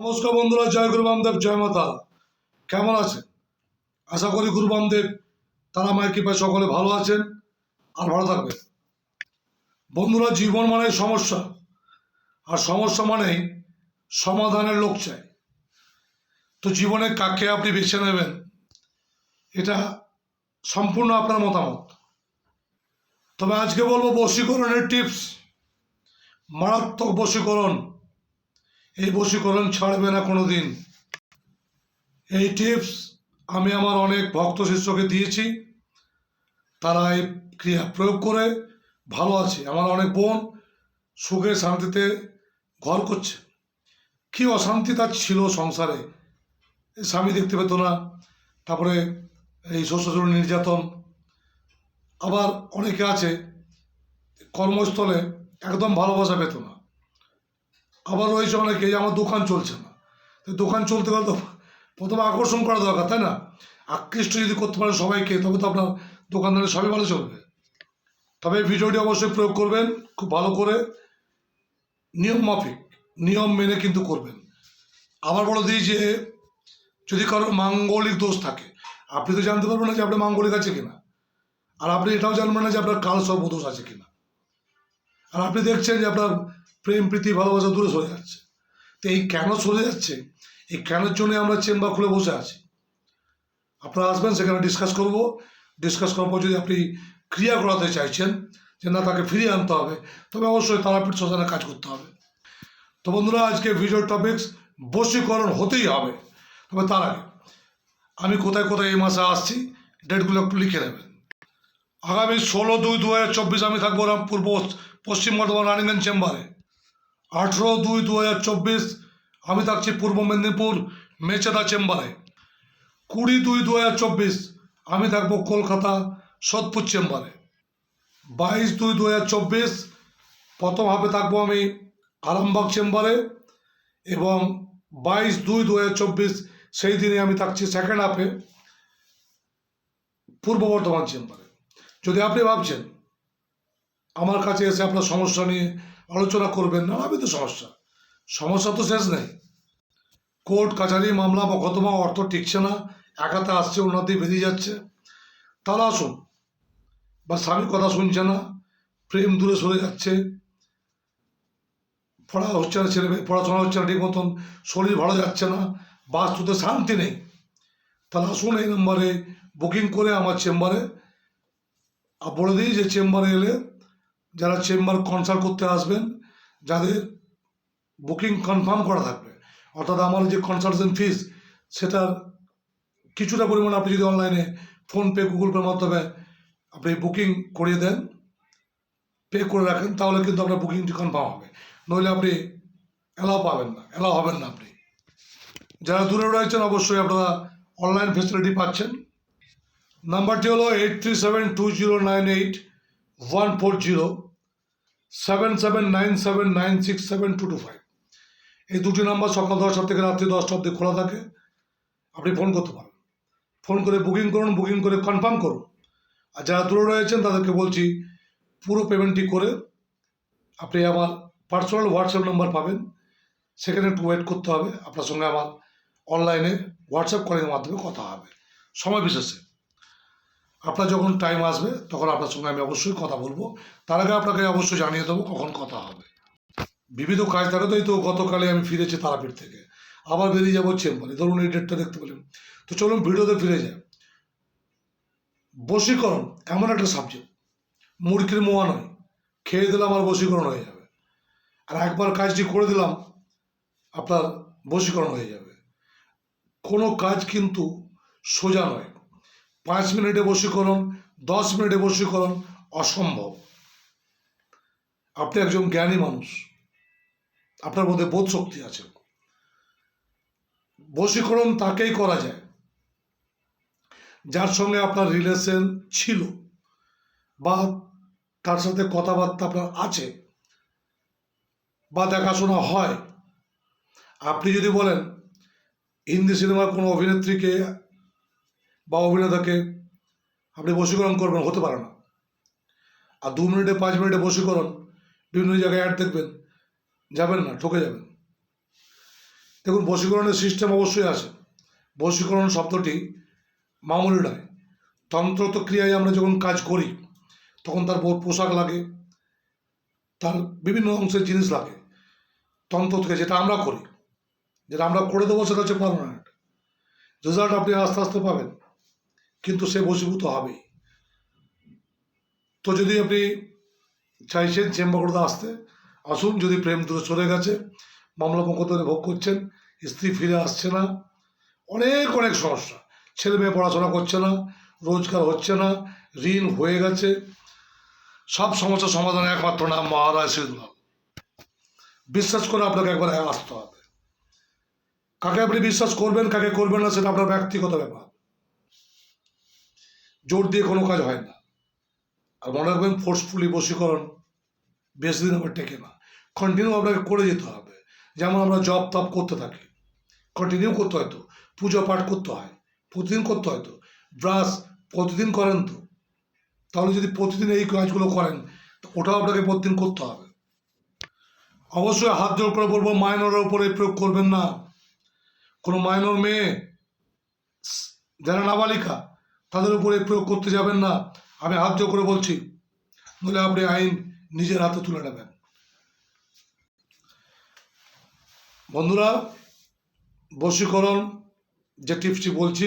নমস্কার বন্ধুরা, জয় গুরু বামদেব, জয় মাতা কেমন আছেন? আশা করি গুরু বামদেব তারা মায়ের কৃপায় সকলে ভালো আছেন আর ভালো থাকবেন। বন্ধুরা, জীবন মানে সমস্যা, আর সমস্যা মানেই সমাধানের লোক চাই। তো জীবনে কাকে আপনি বেছে নেবেন? এটা সম্পূর্ণ আপনার মতামত। তবে আজকে বলব, বশীকরণের টিপস মারাত্মক বশীকরণ এই বশীকরণ ছাড়বে না কোনো দিন এই টিপস আমি আমার অনেক ভক্ত শিষ্যকে দিয়েছি। তারা এই ক্রিয়া প্রয়োগ করে ভালো আছে। আমার অনেক বোন সুখে শান্তিতে ঘর করছে। কি অশান্তি তার ছিল সংসারে। স্বামী দেখতে পেত না। তারপরে এই শ্বশুর নির্যাতন। আবার অনেকে আছে, কর্মস্থলে একদম ভালোবাসা পেত না। আবার রয়েছে অনেকে যে আমার দোকান চলছে না। তো দোকান চলতে গেলে তো প্রথমে আকর্ষণ করা দরকার, তাই না? আকৃষ্ট যদি করতে পারেন সবাইকে, তবে তো আপনার দোকানদারে সবই ভালো চলবে। তবে এই ভিডিওটি অবশ্যই প্রয়োগ করবেন, খুব ভালো করে। নিয়ম মাফিক, নিয়ম মেনে কিন্তু করবেন। আবার বলে দিই যে, যদি কারোর মাঙ্গলিক দোষ থাকে, আপনি তো জানতে পারবেন না যে আপনার মাঙ্গলিক আছে কিনা। আর আপনি এটাও জানবেন না যে আপনার কাল সর্ব দোষ আছে কিনা। আর আপনি দেখছেন যে আপনার প্রেম, প্রীতি, ভালোবাসা দূরে সরে যাচ্ছে। তো এই কেন সরে যাচ্ছে? এই কেনের জন্য আমরা চেম্বার খুলে বসে আছি। আপনারা আসবেন, সেখানে ডিসকাস করব। ডিসকাস করার পর যদি আপনি ক্রিয়া করাতে চাইছেন যে না, তাকে ফিরিয়ে আনতে হবে, তবে অবশ্যই তারাপীঠ শ্মশানে কাজ করতে হবে। তো বন্ধুরা, আজকে ভিডিও টপিক্স বশীকরণ হতেই হবে। তবে তার আগে, আমি কোথায় কোথায় এই মাসে আসছি ডেটগুলো একটু লিখে নেবেন। আগামী ষোলো দুই দু হাজার চব্বিশ আমি থাকব পশ্চ- পশ্চিম বর্ধমান, রানীগঞ্জ চেম্বারে। আঠেরো দুই দু হাজার চব্বিশ, আমি থাকছি পূর্ব মেদিনীপুর, মেচেদা চেম্বারে। কুড়ি দুই দু হাজার চব্বিশ, আমি থাকব কলকাতা, সোদপুর চেম্বারে। বাইশ দুই দু হাজার চব্বিশ, প্রথম হাফে থাকব আমি আরামবাগ চেম্বারে এবং বাইশ দুই দু হাজার চব্বিশ, সেই দিনে আমি থাকছি সেকেন্ড হাফে পূর্ব বর্ধমান চেম্বারে। যদি আপনি ভাবছেন, আমার কাছে এসে আপনার সমস্যা নিয়ে আলোচনা করবেন না আমি তো সমস্যা। সমস্যা তো শেষ নেই। কোর্ট, কাছারি মামলা, মকদ্দমা, অর্থ টিকছে না, একাতে আসছে, উন্নতি বেরিয়ে যাচ্ছে। তাহলে আসুন। বা স্বামীর কথা শুনছে না, প্রেম দূরে সরে যাচ্ছে। পড়া হচ্ছে না, ছেলে পড়াশোনা হচ্ছে না ঠিক মতন, শরীর ভালো যাচ্ছে না, বাস্তুতে শান্তি নেই। তাহলে আসুন এই নম্বরে, বুকিং করে আমার চেম্বারে। বলে দিই যে চেম্বারে এলে যারা চেম্বার কনসাল্ট করতে আসবেন, যাদের বুকিং কনফার্ম করা থাকবে, অর্থাৎ আমার যে কনসালটেশন ফিস সেটার কিছুটা পরিমাণ আপনি যদি অনলাইনে ফোনপে গুগল পের মাধ্যমে আপনি বুকিং করিয়ে দেন পে করে রাখেন, তাহলে কিন্তু আপনার বুকিংটি কনফার্ম হবে। নইলে আপনি অ্যালাও পাবেন না অ্যালাও হবেন না আপনি। যারা দূরে রয়েছেন, অবশ্যই আপনারা অনলাইন ফেসিলিটি পাচ্ছেন। নাম্বারটি হলো eight three seven two zero nine eight one four zero seven seven nine seven nine six seven two two five এই দুটি নাম্বার সকাল দশটা থেকে রাত্রি দশটা অবধি খোলা থাকে। আপনি ফোন করতে পারেন। ফোন করে বুকিং করুন বুকিং করে কনফার্ম করুন। আর যারা দূরে রয়েছেন, তাদেরকে বলছি, পুরো পেমেন্টটি করে আপনি আমার পার্সোনাল হোয়াটসঅ্যাপ নাম্বার পাবেন। সেখানে একটু ওয়েট করতে হবে। আপনার সঙ্গে আমার অনলাইনে হোয়াটসঅ্যাপ কলের মাধ্যমে কথা হবে। সময় বিশেষে। আপনার যখন টাইম আসবে, তখন আপনার সঙ্গে আমি অবশ্যই কথা বলব। তার আগে আপনাকে অবশ্যই জানিয়ে দেবো কখন কথা হবে। বিবিধ কাজ থাকে তো এই তো গতকালে আমি ফিরেছি তারাপীঠ থেকে। আবার বেরিয়ে যাব চেম্বারে। ধরুন এই ডেটটা দেখতে পেলেন। তো চলুন ভিডিওতে ফিরে যাই। বশীকরণ এমন একটা সাবজেক্ট মুরগির মোয়া নয়। খেয়ে দিলাম আর বশীকরণ হয়ে যাবে। আর একবার কাজটি করে দিলাম, আপনার বশীকরণ হয়ে যাবে। কোনো কাজ কিন্তু সোজা নয়। পাঁচ মিনিটে বশীকরণ, দশ মিনিটে বশীকরণ অসম্ভব। আপনি একজন জ্ঞানী মানুষ। আপনার মধ্যে বোধ শক্তি আছে। বশীকরণ তাকেই করা যায়। যার সঙ্গে আপনার রিলেশন ছিল বা তার সাথে কথাবার্তা আপনার আছে বা দেখাশোনা হয়। আপনি যদি বলেন, হিন্দি সিনেমার কোনো অভিনেত্রীকে বা অভিনেতাকে আপনি বশীকরণ করবেন, হতে পারে না। আর দু মিনিটে, পাঁচ মিনিটে বশীকরণ, বিভিন্ন জায়গায় অ্যাড দেখবেন, যাবেন না, ঠকে যাবেন। দেখুন, বশীকরণের সিস্টেম অবশ্যই আছে। বশীকরণ শব্দটি মামুলি নয়। তন্ত্র তো ক্রিয়ায় আমরা যখন কাজ করি, তখন তার পোশাক লাগে, তার বিভিন্ন অংশের জিনিস লাগে। তন্ত্র থেকে যেটা আমরা করি, যেটা আমরা করে দেবো, সেটা হচ্ছে পারমানেন্ট রেজাল্ট আপনি আস্তে আস্তে পাবেন। কিন্তু সে বশীভূত হবেই। তো যদি আপনি চাইছেন চেম্বারগুলোতে আসতে, আসুন, যদি প্রেম দূরে চলে গেছে, মামলা মোকদ্দমা ভোগ করছেন, স্ত্রী ফিরে আসছে না, অনেক অনেক সমস্যা। ছেলে মেয়ে পড়াশোনা করছে না, রোজগার হচ্ছে না, ঋণ হয়ে গেছে, সব সমস্যার সমাধান একমাত্র নাম মহারাজ শ্রীদুলাল বিশ্বাস করে আপনাকে একবার আসতে হবে। কাকে আপনি বিশ্বাস করবেন, কাকে করবেন না, সেটা আপনার ব্যক্তিগত ব্যাপার। জোর দিয়ে কোনো কাজ হয় না। আর মনে রাখবেন ফোর্সফুলি বশীকরণ বেশি দিন আবার টেকে না। কন্টিনিউ আপনাকে করে যেতে হবে। যেমন আমরা জব তপ করতে থাকি। কন্টিনিউ করতে হয়তো পুজো পাঠ করতে হয়। প্রতিদিন করতে হয়তো ব্রাশ প্রতিদিন করেন তো। তাহলে যদি প্রতিদিন এই কাজগুলো করেন, তো ওটাও আপনাকে প্রতিদিন করতে হবে। অবশ্যই হাত জোর করে বলব মাইনরের উপরে প্রয়োগ করবেন না। কোনো মাইনর মেয়ে, যারা নাবালিকা তাদের উপরে প্রয়োগ করতে যাবেন না। আমি হাত জোর করে বলছি, নইলে আপনি আইন নিজের হাতে তুলে নেবেন। বন্ধুরা, বশীকরণ যে টিপসটি বলছি,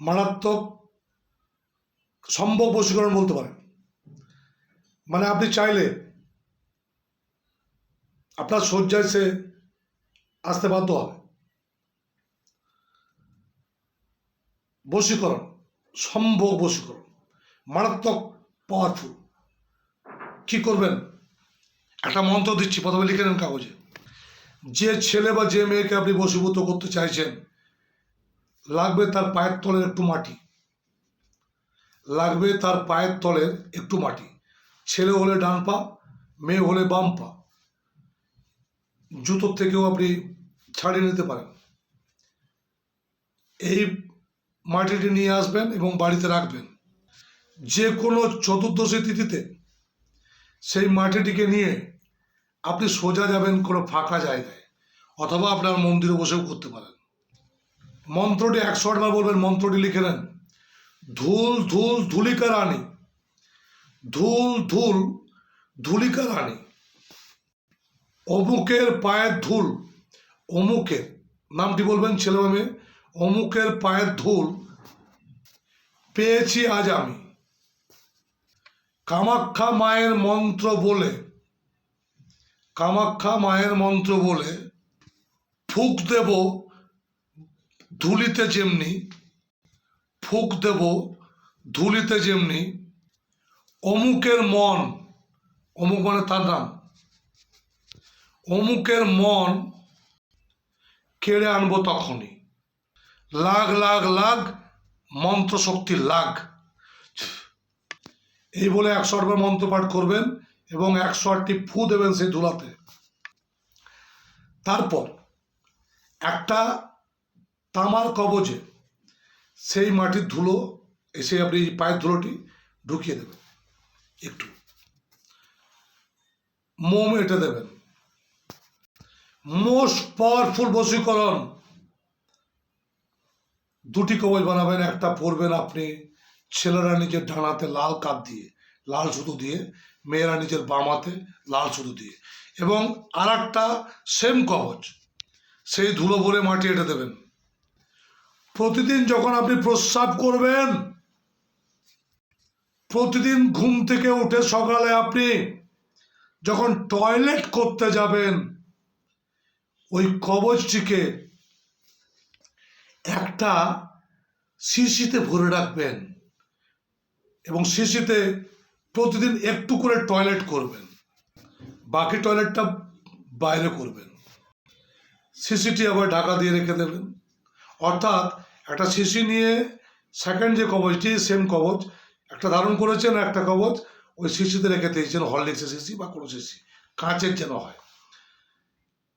মারাত্মক সম্ভব বশীকরণ বলতে পারেন। মানে আপনি চাইলে আপনার শয্যায় সে আসতে বাধ্য হবে। বশীকরণ সম্ভব বশীকরণ, মারাত্মক পাওয়ারফুল কি করবেন? একটা মন্ত্র দিচ্ছি, প্রথমে লিখে নেন কাগজে। যে ছেলে বা যে মেয়েকে আপনি বশীভূত করতে চাইছেন, লাগবে তার পায়ের তলের একটু মাটি। লাগবে তার পায়ের তলের একটু মাটি। ছেলে হলে ডান পা, মেয়ে হলে বাম পা। জুতোর থেকেও আপনি ছাড়িয়ে নিতে পারেন। এই মাটিটি নিয়ে আসবেন এবং বাড়িতে রাখবেন। যে কোনো চতুর্দশী তিথিতে সেই মাটিটিকে নিয়ে আপনি সোজা যাবেন কোনো ফাঁকা জায়গায়, অথবা আপনার মন্দিরে বসেও করতে পারেন। মন্ত্রটি একশো আটবার বলবেন, মন্ত্রটি লিখে নেন। ধুল ধুল, ধুলিকা রানী। ধুল ধুল, ধুলিকা রানী। অমুকের পায়ের ধুল, অমুকের। নামটি বলবেন ছেলে মেয়ে। অমুকের পায়ের ধুল পেয়েছি আজ আমি। কামাখ্যা মায়ের মন্ত্র বলে, কামাখ্যা মায়ের মন্ত্র বলে ফুক দেব ধুলিতে যেমনি, ফুক দেব ধুলিতে যেমনি। অমুকের মন, অমুক মানে তার নাম, অমুকের মন কেড়ে আনব তখনই। লাগ লাগ লাগ মন্ত্র শক্তি লাগ। এই বলে একশো আটবার মন্ত্র পাঠ করবেন এবং একশো আটটি ফু দেবেন সেই ধুলাতে তারপর একটা তামার কবজে সেই মাটির ধুলো এসে আপনি পায়ের ধুলোটি ঢুকিয়ে দেবেন। একটু। মোম এটা দেবেন। মোস্ট পাওয়ারফুল বশীকরণ। দুটি কবচ বানাবেন, একটা পরবেন আপনি। ছেলেরা নিজের ডানাতে লাল কাপ দিয়ে, লাল সুতো দিয়ে, মেয়েরা নিজের বাম হাতে লাল সুতো দিয়ে। এবং আর একটা সেম কবচ সেই ধুলো ভরে মাটি এটা দেবেন। প্রতিদিন যখন আপনি প্রস্রাব করবেন, প্রতিদিন ঘুম থেকে উঠে সকালে আপনি যখন টয়লেট করতে যাবেন, ওই কবচটিকে একটা শিশিতে ভরে রাখবেন এবং শিশিতে প্রতিদিন একটু করে টয়লেট করবেন। বাকি টয়লেটটা বাইরে করবেন। শিশিটি আবার ঢাকা দিয়ে রেখে দেবেন। অর্থাৎ একটা শিশি নিয়ে সেকেন্ড যে কবচটি সেম কবচ, একটা ধারণ করেছেন, একটা কবচ, ওই শিশিতে রেখে দিয়েছেন হরলিক্সের শিশি বা কোনো শিশি কাঁচের যেন হয়।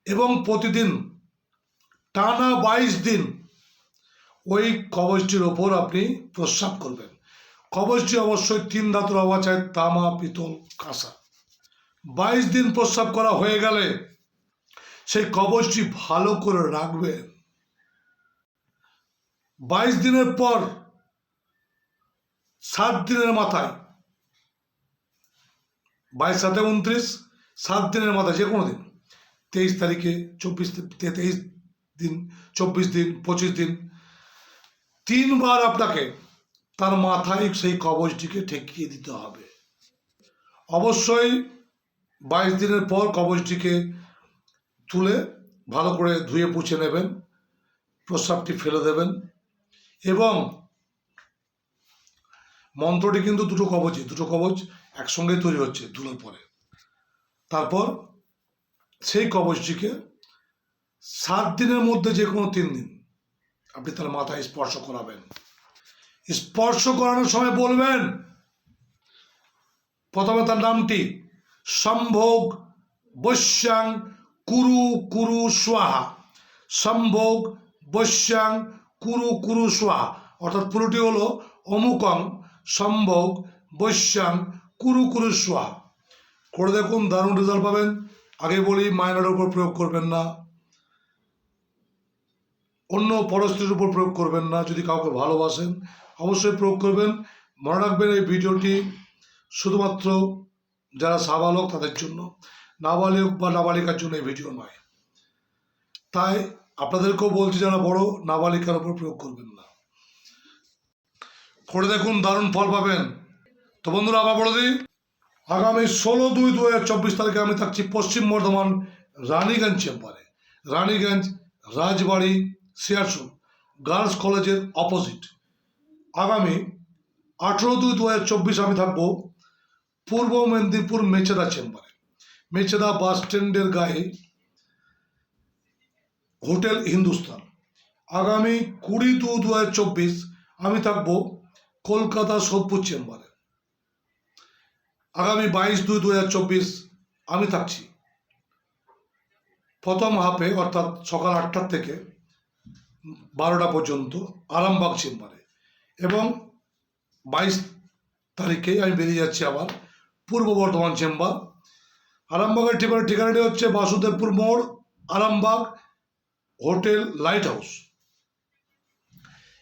এবং প্রতিদিন টানা বাইশ দিন ওই কবচটির ওপর আপনি প্রস্রাব করবেন। কবচটি অবশ্যই তিন ধাতুর হওয়া চাই তামা, পিতল, কাঁসা। বাইশ দিন প্রস্রাব করা হয়ে গেলে সেই কবচটি ভালো করে রাখবেন। বাইশ দিনের পর সাত দিনের মাথায়, বাইশ সাথে উনত্রিশ, সাত দিনের মাথায় যে কোনো দিন, তেইশ তারিখে, চব্বিশ তেইশ দিন, চব্বিশ দিন, পঁচিশ দিন তিনবার আপনাকে তার মাথায় সেই কবচটিকে ঠেকিয়ে দিতে হবে। অবশ্যই বাইশ দিনের পর কবচটিকে তুলে ভালো করে ধুয়ে পুছে নেবেন, প্রস্রাবটি ফেলে দেবেন এবং মন্ত্রটি কিন্তু দুটো কবচই দুটো কবচ একসঙ্গে তৈরি হচ্ছে ধুলোর পরে। তারপর সেই কবচটিকে সাত দিনের মধ্যে যে কোনো তিন দিন আপনি তার মাথায় স্পর্শ করাবেন। স্পর্শ করানোর সময় বলবেন, প্রথমে তার নামটি, সম্ভোগ বৈশ্যাং কুরু কুরু সোহা সম্ভোগ বৈশ্যাং কুরু কুরু সোহা অর্থাৎ পুরোটি হলো অমুকং, সম্ভোগ বৈশ্যাং কুরু কুরু সোহা করে দেখুন, দারুণ রেজাল্ট পাবেন। আগে বলি মাইনারের উপর প্রয়োগ করবেন না। অন্য পরস্ত্রীর উপর প্রয়োগ করবেন না, যদি কাউকে ভালোবাসেন, অবশ্যই প্রয়োগ করবেন। মনে রাখবেন এই ভিডিওটি শুধুমাত্র যারা সাবালক তাদের জন্য, নাবালক বা নাবালিকার জন্য এই ভিডিও নয়। তাই আপনাদেরকেও বলছি, যারা বড়, নাবালিকার উপর প্রয়োগ করবেন না। করে দেখুন, দারুণ ফল পাবেন। তো বন্ধুরা, আবার বলে দিই, আগামী ষোলো দুই দু হাজার চব্বিশ তারিখে আমি থাকছি পশ্চিম বর্ধমান রানীগঞ্জ চেম্বারে। রানীগঞ্জ, রাজবাড়ি সিয়ারসুল গার্লস কলেজের অপোজিট। আগামী আঠেরো দুই দু হাজার চব্বিশ আমি থাকব পূর্ব মেদিনীপুর মেচেদা চেম্বারে। মেচেদা বাস স্ট্যান্ডের গায়ে হোটেল হিন্দুস্তান। আগামী কুড়ি দু দু হাজার চব্বিশ আমি থাকব কলকাতা সোদপুর চেম্বারে। আগামী বাইশ দুই দু হাজার চব্বিশ আমি থাকছি। প্রথম হাফে, অর্থাৎ সকাল আটটার থেকে বারোটা পর্যন্ত আরামবাগ চেম্বারে। এবং বাইশ তারিখে আমি বেরিয়ে যাচ্ছি আবার পূর্ব বর্ধমান চেম্বার। আরামবাগের ঠিকানা ঠিকানাটি হচ্ছে বাসুদেবপুর মোড়, আরামবাগ হোটেল লাইট হাউস।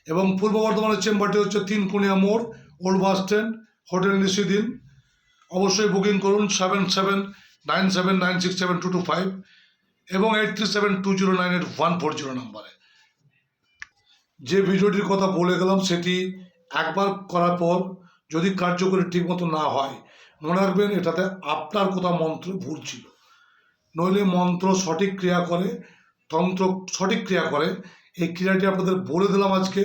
এবং পূর্ব বর্ধমানের চেম্বারটি হচ্ছে তিনকুনিয়া মোড়, ওল্ড বাস স্ট্যান্ড, হোটেল নিশিদিন অবশ্যই বুকিং করুন seven seven nine seven nine six seven two two five এবং eight three seven two zero nine eight one four zero নাম্বারে। যে ভিডিওটির কথা বলে গেলাম সেটি একবার করার পর যদি কার্যকরী ঠিকমতো না হয়, মনে রাখবেন এটাতে আপনার কোথাও মন্ত্র ভুল ছিল। নইলে মন্ত্র সঠিক ক্রিয়া করে, তন্ত্র সঠিক ক্রিয়া করে, এই ক্রিয়াটি আপনাদের বলে দিলাম আজকে।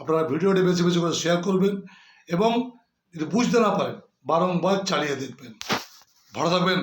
আপনারা ভিডিওটি বেশি বেশি করে শেয়ার করবেন এবং যদি বুঝতে না পারেন, বারংবার চালিয়ে দেখবেন। ভালো থাকবেন।